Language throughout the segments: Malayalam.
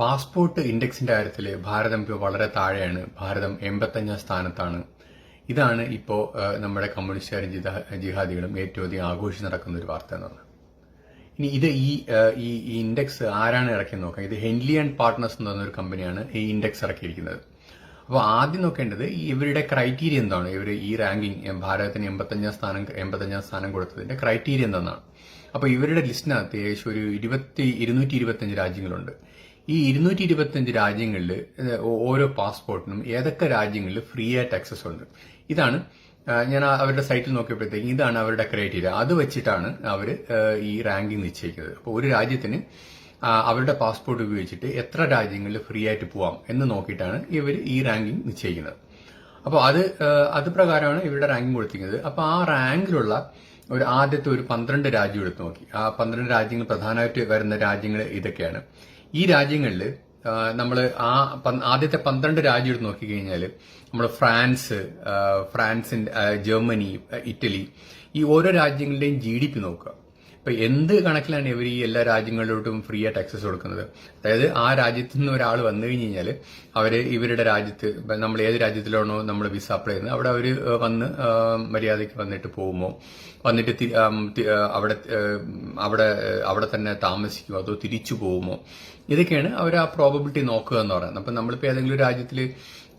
പാസ്പോർട്ട് ഇൻഡെക്സിന്റെ കാര്യത്തിൽ ഭാരതം ഇപ്പോൾ വളരെ താഴെയാണ്. ഭാരതം എൺപത്തഞ്ചാം സ്ഥാനത്താണ്. ഇതാണ് ഇപ്പോൾ നമ്മുടെ കമ്മ്യൂണിസ്റ്റുകാരും ജിതാ ജിഹാദികളും ഏറ്റവും അധികം ആഘോഷിച്ച് നടക്കുന്ന ഒരു വാർത്ത എന്ന് പറഞ്ഞത് ഇനി ഇത് ഈ ഈ ഈ ഇൻഡെക്സ് ആരാണ് ഇറക്കി നോക്കാം. ഇത് ഹെൻലി ആൻഡ് പാർട്ട്നേഴ്സ് എന്ന് പറഞ്ഞ ഒരു കമ്പനിയാണ് ഈ ഇൻഡെക്സ് ഇറക്കിയിരിക്കുന്നത്. അപ്പോൾ ആദ്യം നോക്കേണ്ടത് ഇവരുടെ ക്രൈറ്റീരിയ എന്താണ്? ഇവർ ഈ റാങ്കിങ് ഭാരതത്തിന് എൺപത്തഞ്ചാം സ്ഥാനം എൺപത്തഞ്ചാം സ്ഥാനം കൊടുത്തതിന്റെ ക്രൈറ്റീരിയ എന്താണ് അപ്പോൾ ഇവരുടെ ലിസ്റ്റിനകത്ത് ഏകദേശം ഒരു ഇരുപത്തി ഇരുന്നൂറ്റി ഇരുപത്തഞ്ച് രാജ്യങ്ങളുണ്ട്. ഈ ഇരുന്നൂറ്റി ഇരുപത്തഞ്ച് രാജ്യങ്ങളിൽ ഓരോ പാസ്പോർട്ടിനും ഏതൊക്കെ രാജ്യങ്ങളിൽ ഫ്രീ ആയിട്ട് ആക്സസ് ഉണ്ട്. ഇതാണ് ഞാൻ അവരുടെ സൈറ്റിൽ നോക്കിയപ്പോഴത്തേക്കും ഇതാണ് അവരുടെ ക്രൈറ്റീരിയ. അത് വെച്ചിട്ടാണ് അവർ ഈ റാങ്കിങ് നിശ്ചയിക്കുന്നത്. അപ്പോൾ ഒരു രാജ്യത്തിന് അവരുടെ പാസ്പോർട്ട് ഉപയോഗിച്ചിട്ട് എത്ര രാജ്യങ്ങളിൽ ഫ്രീ ആയിട്ട് പോവാം എന്ന് നോക്കിയിട്ടാണ് ഇവർ ഈ റാങ്കിങ് നിശ്ചയിക്കുന്നത്. അപ്പോൾ അത് അത് പ്രകാരമാണ് ഇവരുടെ റാങ്കിങ് കൊടുത്തിരിക്കുന്നത്. അപ്പോൾ ആ റാങ്കിലുള്ള ഒരു ആദ്യത്തെ ഒരു പന്ത്രണ്ട് രാജ്യം എടുത്ത് നോക്കി. ആ പന്ത്രണ്ട് രാജ്യങ്ങൾ പ്രധാനമായിട്ട് വരുന്ന രാജ്യങ്ങൾ ഇതൊക്കെയാണ്. ഈ രാജ്യങ്ങളിൽ നമ്മൾ ആ ആദ്യത്തെ പന്ത്രണ്ട് രാജ്യം എടുത്ത് നോക്കിക്കഴിഞ്ഞാൽ നമ്മൾ ഫ്രാൻസ് ഫ്രാൻസിന്റെ ജർമ്മനി ഇറ്റലി ഈ ഓരോ രാജ്യങ്ങളുടെയും ജി ഡി പി നോക്കുക. ഇപ്പൊ എന്ത് കണക്കിലാണ് ഇവർ ഈ എല്ലാ രാജ്യങ്ങളിലോട്ടും ഫ്രീ ആയിട്ട് ആക്സസ് കൊടുക്കുന്നത്? അതായത് ആ രാജ്യത്ത് നിന്ന് ഒരാൾ വന്നു കഴിഞ്ഞ് കഴിഞ്ഞാൽ ഇവരുടെ രാജ്യത്ത് നമ്മൾ ഏത് രാജ്യത്തിലാണോ നമ്മൾ വിസ അപ്ലൈ ചെയ്യുന്നത് അവിടെ അവർ വന്ന് മര്യാദയ്ക്ക് വന്നിട്ട് പോകുമോ? വന്നിട്ട് അവിടെ അവിടെ അവിടെ തന്നെ താമസിക്കുമോ അതോ തിരിച്ചു പോകുമോ? ഇതൊക്കെയാണ് അവർ ആ പ്രോബബിലിറ്റി നോക്കുക എന്ന് പറയുന്നത്. അപ്പൊ നമ്മളിപ്പോ ഏതെങ്കിലും രാജ്യത്തിൽ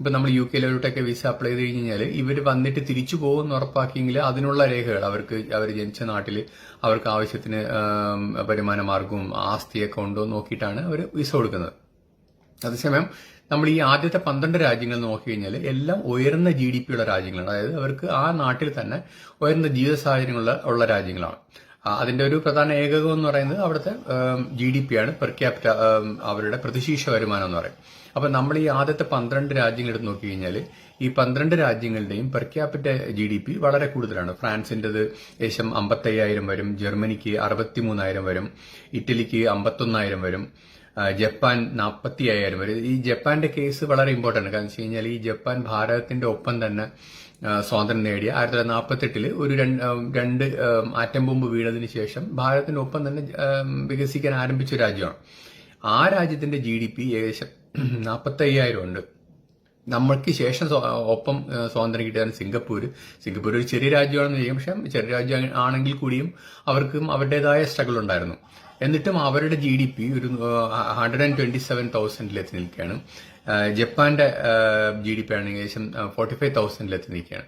ഇപ്പൊ നമ്മൾ യു കെയിലോട്ടൊക്കെ വിസ അപ്ലൈ ചെയ്ത് കഴിഞ്ഞ് കഴിഞ്ഞാൽ ഇവർ വന്നിട്ട് തിരിച്ചു പോകുമെന്ന് ഉറപ്പാക്കിയെങ്കിൽ അതിനുള്ള രേഖകൾ അവർക്ക് അവർ ജനിച്ച നാട്ടിൽ അവർക്ക് ആവശ്യത്തിന് വരുമാന മാർഗവും ആസ്തിയൊക്കെ ഉണ്ടോ നോക്കിയിട്ടാണ് അവർ വിസ കൊടുക്കുന്നത്. അതേസമയം നമ്മൾ ഈ ആദ്യത്തെ പന്ത്രണ്ട് രാജ്യങ്ങൾ നോക്കിക്കഴിഞ്ഞാൽ എല്ലാം ഉയർന്ന ജി ഡി പി ഉള്ള രാജ്യങ്ങളാണ്. അതായത് അവർക്ക് ആ നാട്ടിൽ തന്നെ ഉയർന്ന ജീവിത സാഹചര്യങ്ങളുള്ള ഉള്ള രാജ്യങ്ങളാണ്. അതിന്റെ ഒരു പ്രധാന ഏകകം എന്ന് പറയുന്നത് അവിടുത്തെ ജി ഡി പി ആണ്. പെർ ക്യാപിറ്റ അവരുടെ പ്രതിശീർഷ വരുമാനം എന്ന് പറയും. അപ്പൊ നമ്മൾ ഈ ആദ്യത്തെ പന്ത്രണ്ട് രാജ്യങ്ങൾ എടുത്ത് നോക്കിക്കഴിഞ്ഞാൽ ഈ പന്ത്രണ്ട് രാജ്യങ്ങളുടെയും per capita G D P വളരെ കൂടുതലാണ്. ഫ്രാൻസിന്റേത് ഏകദേശം അമ്പത്തയ്യായിരം വരും ജർമ്മനിക്ക് അറുപത്തി മൂന്നായിരം വരും ഇറ്റലിക്ക് അമ്പത്തൊന്നായിരം വരും ജപ്പാൻ നാൽപ്പത്തി അയ്യായിരം വരെ. ഈ ജപ്പാന്റെ കേസ് വളരെ ഇമ്പോർട്ടന്റ് കാരണം വെച്ച് കഴിഞ്ഞാൽ ഈ ജപ്പാൻ ഭാരതത്തിന്റെ ഒപ്പം തന്നെ സ്വാതന്ത്ര്യം നേടിയ ആയിരത്തി തൊള്ളായിരത്തി നാൽപ്പത്തെട്ടിൽ ഒരു രണ്ട് ആറ്റം ബോംബ് വീണതിന് ശേഷം ഭാരതത്തിന്റെ ഒപ്പം തന്നെ വികസിക്കാൻ ആരംഭിച്ച രാജ്യമാണ്. ആ രാജ്യത്തിന്റെ ജി ഡി പി ഏകദേശം നാൽപ്പത്തി അയ്യായിരം ഉണ്ട് നമ്മൾക്ക് ശേഷം ഒപ്പം സ്വാതന്ത്ര്യം കിട്ടിയാണ് സിംഗപ്പൂർ സിംഗപ്പൂർ ഒരു ചെറിയ രാജ്യമാണെന്ന് ചെയ്യും പക്ഷേ ചെറിയ രാജ്യം ആണെങ്കിൽ കൂടിയും അവർക്കും അവരുടേതായ സ്ട്രഗിൾ ഉണ്ടായിരുന്നു. എന്നിട്ടും അവരുടെ ജി ഡി പി ഒരു ഹൺഡ്രഡ് ആൻഡ് ട്വന്റി സെവൻ തൗസൻഡിലെത്തി നിൽക്കുകയാണ്. ജപ്പാന്റെ ജി ഡി പി ആണെങ്കിൽ ഏകദേശം ഫോർട്ടി ഫൈവ് തൗസൻഡിലെത്തി നിൽക്കുകയാണ്.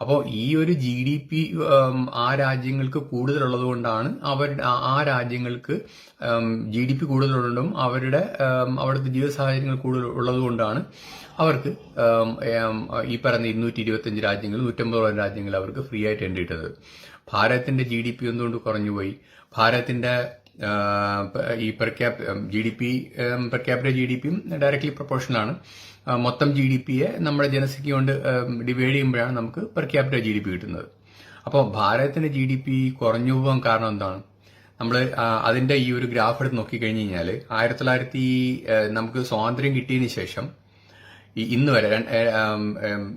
അപ്പോൾ ഈ ഒരു ജി ഡി പി ആ രാജ്യങ്ങൾക്ക് കൂടുതലുള്ളത് കൊണ്ടാണ് അവർ ആ- രാജ്യങ്ങൾക്ക് ജി ഡി പി കൂടുതലുള്ളതും അവരുടെ അവിടുത്തെ ജീവിത സാഹചര്യങ്ങൾ കൂടുതൽ ഉള്ളത് കൊണ്ടാണ് അവർക്ക് ഈ പറയുന്ന ഇരുന്നൂറ്റി ഇരുപത്തഞ്ച് രാജ്യങ്ങൾ നൂറ്റമ്പതോളം രാജ്യങ്ങൾ അവർക്ക് ഫ്രീ ആയിട്ട് എൻട്രി ഇട്ടത്. ഭാരതത്തിന്റെ ജി ഡി പി എന്തുകൊണ്ട് കുറഞ്ഞുപോയി? ഭാരതത്തിന്റെ ഈ per cap G D P per capital G D പിയും ഡയറക്ട്ലി പ്രൊപ്പോർഷനാണ് ആണ്. മൊത്തം ജി ഡി പിയെ നമ്മുടെ ജനസംഖ്യ കൊണ്ട് ഡിവൈഡ് ചെയ്യുമ്പോഴാണ് നമുക്ക് per capital G D P കിട്ടുന്നത്. അപ്പോൾ ഭാരതത്തിന്റെ ജി ഡി പി കുറഞ്ഞു പോകാൻ കാരണം എന്താണ്? നമ്മൾ അതിന്റെ ഈ ഒരു ഗ്രാഫ് എടുത്ത് നോക്കിക്കഴിഞ്ഞ് കഴിഞ്ഞാൽ ആയിരത്തി തൊള്ളായിരത്തി നമുക്ക് സ്വാതന്ത്ര്യം കിട്ടിയതിന് ശേഷം ഇന്ന് വരെ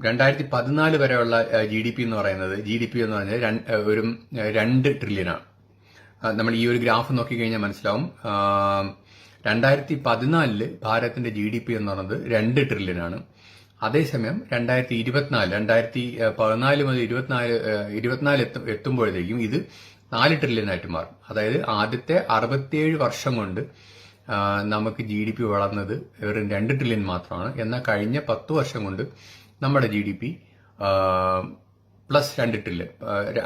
രണ്ടായിരത്തി പതിനാല് വരെയുള്ള ജി ഡി പി എന്ന് പറയുന്നത് ജി ഡി പി എന്ന് പറഞ്ഞാൽ ഒരു രണ്ട് ട്രില്യനാണ് ആ, നമ്മൾ ഈ ഒരു ഗ്രാഫ് നോക്കിക്കഴിഞ്ഞാൽ മനസ്സിലാവും. രണ്ടായിരത്തി പതിനാലിൽ ഭാരതത്തിന്റെ ജി ഡി പി എന്ന് പറയുന്നത് രണ്ട് ട്രില്യനാണ്. അതേസമയം രണ്ടായിരത്തി ഇരുപത്തിനാല് രണ്ടായിരത്തി പതിനാല് മുതൽ ഇരുപത്തിനാല് ഇരുപത്തിനാല് എത്തും എത്തുമ്പോഴത്തേക്കും ഇത് നാല് ട്രില്യനായിട്ട് മാറും. അതായത് ആദ്യത്തെ അറുപത്തിയേഴ് വർഷം കൊണ്ട് നമുക്ക് ജി ഡി പി വളർന്നത് വെറും രണ്ട് ട്രില്യൺ മാത്രമാണ്. എന്നാൽ കഴിഞ്ഞ പത്ത് വർഷം കൊണ്ട് നമ്മുടെ ജി ഡി പി പ്ലസ് രണ്ട് ട്രില്യൺ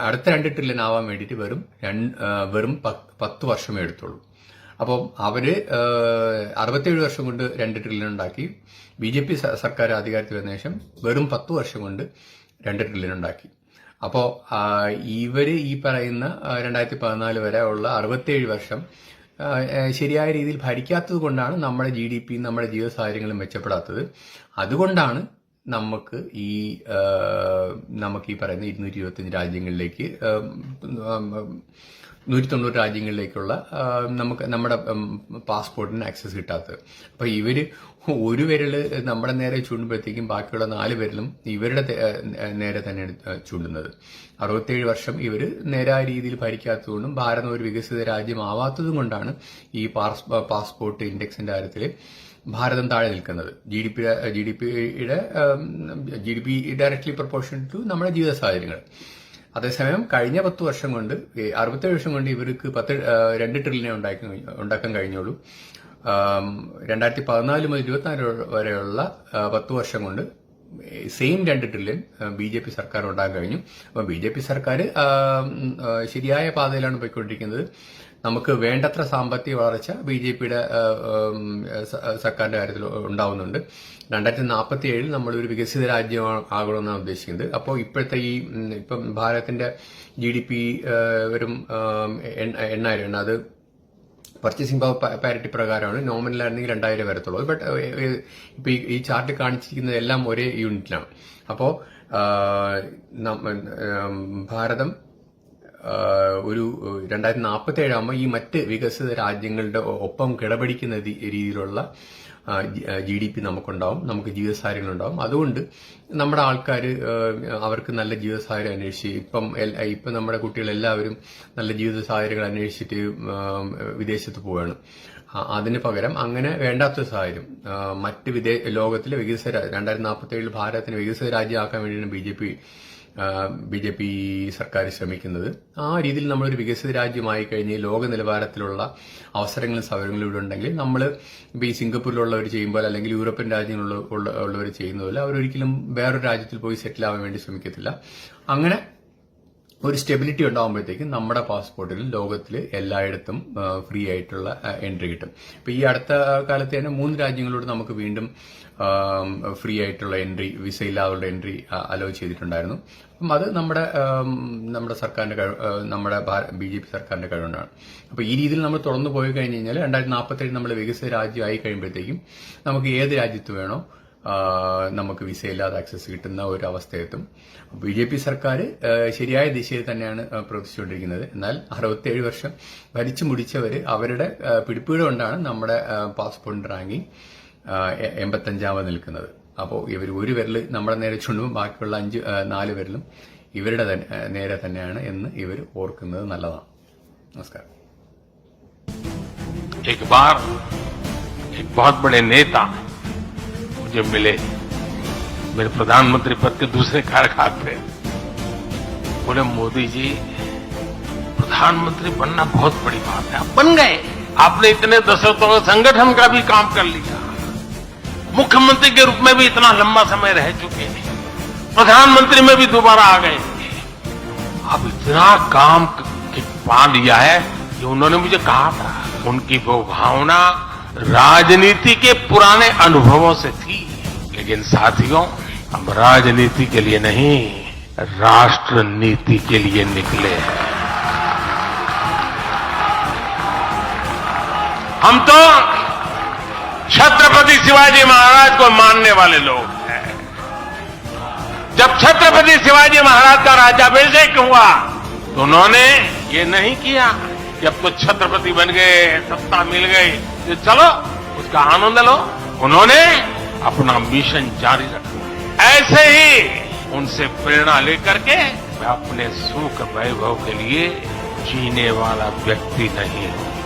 അടുത്ത രണ്ട് ട്രില്യൺ ആവാൻ വേണ്ടിയിട്ട് വെറും വെറും പത്ത് വർഷമേ എടുത്തുള്ളൂ. അപ്പം അവർ അറുപത്തേഴ് വർഷം കൊണ്ട് രണ്ട് ട്രില്യൺ ഉണ്ടാക്കി. ബി ജെ പി സർക്കാർ അധികാരത്തിൽ വന്ന ശേഷം വെറും പത്ത് വർഷം കൊണ്ട് രണ്ട് ട്രില്യൺ ഉണ്ടാക്കി. അപ്പോൾ ഇവർ ഈ പറയുന്ന രണ്ടായിരത്തി പതിനാല് വരെ ഉള്ള അറുപത്തേഴ് വർഷം ശരിയായ രീതിയിൽ ഭരിക്കാത്തത് കൊണ്ടാണ് നമ്മുടെ ജി ഡി പിയും നമ്മുടെ ജീവിത സാഹചര്യങ്ങളും മെച്ചപ്പെടാത്തത്. അതുകൊണ്ടാണ് നമുക്ക് ഈ നമുക്ക് ഈ പറയുന്ന ഇരുന്നൂറ്റി ഇരുപത്തിയഞ്ച് രാജ്യങ്ങളിലേക്ക് നൂറ്റി തൊണ്ണൂറ് രാജ്യങ്ങളിലേക്കുള്ള നമുക്ക് നമ്മുടെ പാസ്പോർട്ടിന് ആക്സസ് കിട്ടാത്തത്. അപ്പൊ ഇവർ ഒരു വിരൽ നമ്മുടെ നേരെ ചൂണ്ടുമ്പോഴത്തേക്കും ബാക്കിയുള്ള നാല് വിരലും ഇവരുടെ നേരെ തന്നെയാണ് ചൂണ്ടുന്നത്. അറുപത്തേഴ് വർഷം ഇവർ നേരായ രീതിയിൽ ഭരിക്കാത്തതുകൊണ്ടും ഭാരതം ഒരു വികസിത രാജ്യമാവാത്തതും കൊണ്ടാണ് ഈ പാസ്പോർട്ട് ഇൻഡെക്സിന്റെ കാര്യത്തിൽ ഭാരതം താഴെ നിൽക്കുന്നത്. G D P G D പിയുടെ G D P directly proportion to നമ്മുടെ ജീവിത സാഹചര്യങ്ങൾ. അതേസമയം കഴിഞ്ഞ പത്ത് വർഷം കൊണ്ട് അറുപത്തേഴ് വർഷം കൊണ്ട് ഇവർക്ക് പത്ത് രണ്ട് ട്രില്യനെ ഉണ്ടാക്കി ഉണ്ടാക്കാൻ കഴിഞ്ഞുള്ളൂ. രണ്ടായിരത്തി പതിനാല് മുതൽ ഇരുപത്തിനാല് വരെയുള്ള പത്ത് വർഷം കൊണ്ട് സെയിം രണ്ട് ട്രില്യൺ ബി ജെ പി സർക്കാർ ഉണ്ടാകാൻ കഴിഞ്ഞു. അപ്പോൾ ബി ജെ പി സർക്കാർ ശരിയായ പാതയിലാണ് പോയിക്കൊണ്ടിരിക്കുന്നത്. നമുക്ക് വേണ്ടത്ര സാമ്പത്തിക വളർച്ച ബി ജെ പിയുടെ സർക്കാരിന്റെ കാര്യത്തിൽ ഉണ്ടാവുന്നുണ്ട്. രണ്ടായിരത്തി നാൽപ്പത്തി ഏഴിൽ നമ്മൾ ഒരു വികസിത രാജ്യം ആകണമെന്നാണ് ഉദ്ദേശിക്കുന്നത്. അപ്പോൾ ഇപ്പോഴത്തെ ഈ ഇപ്പം ഭാരതത്തിന്റെ ജി ഡി പി വരും എണ്ണായിരം എണ്ണ- അത് പർച്ചേസിംഗ് പവർ പാരിറ്റി പ്രകാരമാണ്. നോമിനലായിരുന്നെങ്കിൽ രണ്ടായിരം വരത്തുള്ളൂ. ബട്ട് ഇപ്പൊ ഈ- ചാർട്ട് കാണിച്ചിരിക്കുന്നത് എല്ലാം ഒരേ യൂണിറ്റിലാണ്. അപ്പോൾ ഭാരതം ഒരു രണ്ടായിരത്തി നാൽപ്പത്തി ഏഴാകുമ്പോൾ ഈ മറ്റ് വികസിത രാജ്യങ്ങളുടെ ഒപ്പം കിടപിടിക്കുന്ന രീതിയിലുള്ള ജി ഡി പി നമുക്കുണ്ടാവും. നമുക്ക് ജീവിത ഉണ്ടാവും അതുകൊണ്ട് നമ്മുടെ ആൾക്കാർ അവർക്ക് നല്ല ജീവിതസാഹചര്യം അന്വേഷിച്ച് ഇപ്പം ഇപ്പം നമ്മുടെ കുട്ടികൾ എല്ലാവരും നല്ല ജീവിത സാഹചര്യങ്ങൾ അന്വേഷിച്ചിട്ട് വിദേശത്ത് പോവുകയാണ് അതിന് പകരം അങ്ങനെ വേണ്ടാത്ത സാഹചര്യം. മറ്റ് വിദേ ലോകത്തിലെ വികസിത രണ്ടായിരത്തി നാൽപ്പത്തി ഏഴിൽ ഭാരതത്തിന് വികസിത രാജ്യമാക്കാൻ വേണ്ടിയാണ് B J P B J P സർക്കാർ ശ്രമിക്കുന്നത്. ആ രീതിയിൽ നമ്മളൊരു വികസിത രാജ്യമായി കഴിഞ്ഞ് ലോക നിലവാരത്തിലുള്ള അവസരങ്ങളും സൗകര്യങ്ങളും ഇവിടെ ഉണ്ടെങ്കിൽ നമ്മൾ ഇപ്പോൾ ഈ സിംഗപ്പൂരിലുള്ളവർ ചെയ്യുമ്പോൾ അല്ലെങ്കിൽ യൂറോപ്യൻ രാജ്യങ്ങളിൽ ഉള്ള- ഉള്ളവർ ചെയ്യുന്നതുപോലെ അവരൊരിക്കലും വേറൊരു രാജ്യത്തിൽ പോയി സെറ്റിൽ ആവാൻ വേണ്ടി ശ്രമിക്കത്തില്ല. അങ്ങനെ ഒരു സ്റ്റെബിലിറ്റി ഉണ്ടാകുമ്പോഴത്തേക്കും നമ്മുടെ പാസ്പോർട്ടിൽ ലോകത്തിൽ എല്ലായിടത്തും ഫ്രീ ആയിട്ടുള്ള എൻട്രി കിട്ടും. ഇപ്പൊ ഈ അടുത്ത കാലത്ത് തന്നെ മൂന്ന് രാജ്യങ്ങളോട് നമുക്ക് വീണ്ടും ഫ്രീ ആയിട്ടുള്ള എൻട്രി വിസ ഇല്ലാതെ എൻട്രി അലോ ചെയ്തിട്ടുണ്ടായിരുന്നു. അപ്പം അത് നമ്മുടെ നമ്മുടെ സർക്കാരിന്റെ കഴിവ് നമ്മുടെ ബി ജെ പി സർക്കാരിന്റെ കഴിവുകൊണ്ടാണ്. അപ്പോൾ ഈ രീതിയിൽ നമ്മൾ തുറന്നു പോയി കഴിഞ്ഞ് കഴിഞ്ഞാൽ രണ്ടായിരത്തി നാൽപ്പത്തേഴ് നമ്മൾ വികസിത രാജ്യമായി കഴിയുമ്പോഴത്തേക്കും നമുക്ക് ഏത് രാജ്യത്ത് വേണോ നമുക്ക് വിസയില്ലാതെ ആക്സസ് കിട്ടുന്ന ഒരു അവസ്ഥയെത്തും ബി ജെ പി സർക്കാർ ശരിയായ ദിശയിൽ തന്നെയാണ് ആ, പ്രവർത്തിച്ചുകൊണ്ടിരിക്കുന്നത് എന്നാൽ അറുപത്തിയേഴ് വർഷം ഭരിച്ചു മുടിച്ചവർ അവരുടെ ആ, പിടിപ്പുകൾ കൊണ്ടാണ് നമ്മുടെ ആ, പാസ്പോർട്ടിന്റെ റാങ്കിങ് ആ, എ- എൺപത്തഞ്ചാമത് നിൽക്കുന്നത് അപ്പോൾ ഇവർ ഒരു വിരൽ നമ്മുടെ നേരെ ചുണ്ടും ബാക്കിയുള്ള അഞ്ച് ആ, നാല് വിരലും ഇവരുടെ തന്നെ- ആ, നേരെ തന്നെയാണ് എന്ന് ഇവർ ഓർക്കുന്നത് നല്ലതാണ് നമസ്കാരം एक बार एक बहुत बड़े नेता मुझे मिले, मेरे प्रधानमंत्री पद के दूसरे कार्यकाल पे। बोले, मोदी जी, प्रधानमंत्री बनना बहुत बड़ी बात है। आप बन गए। आपने इतने दशकों में संगठन का भी काम कर लिया। मुख्यमंत्री के रूप में भी इतना लंबा समय रह चुके हैं। प्रधानमंत्री में भी दोबारा आ गए अब इतना काम पा लिया है जो उन्होंने मुझे कहा था, उनकी वो भावना राजनीति के पुराने अनुभवों से थी, लेकिन साथियों, हम राजनीति के लिए नहीं राष्ट्र नीति के लिए निकले हैं। हम तो छत्रपति शिवाजी महाराज को मानने वाले लोग हैं। जब छत्रपति शिवाजी महाराज का राज्याभिषेक हुआ तो उन्होंने ये नहीं किया जब तो छत्रपति बन गए, सत्ता मिल गई। तो चलो, उसका आनंद लो। उन्होंने अपना मिशन जारी रखा। ऐसे ही उनसे प्रेरणा लेकर के मैं अपने सुख वैभव के लिए जीने वाला व्यक्ति नहीं हूँ।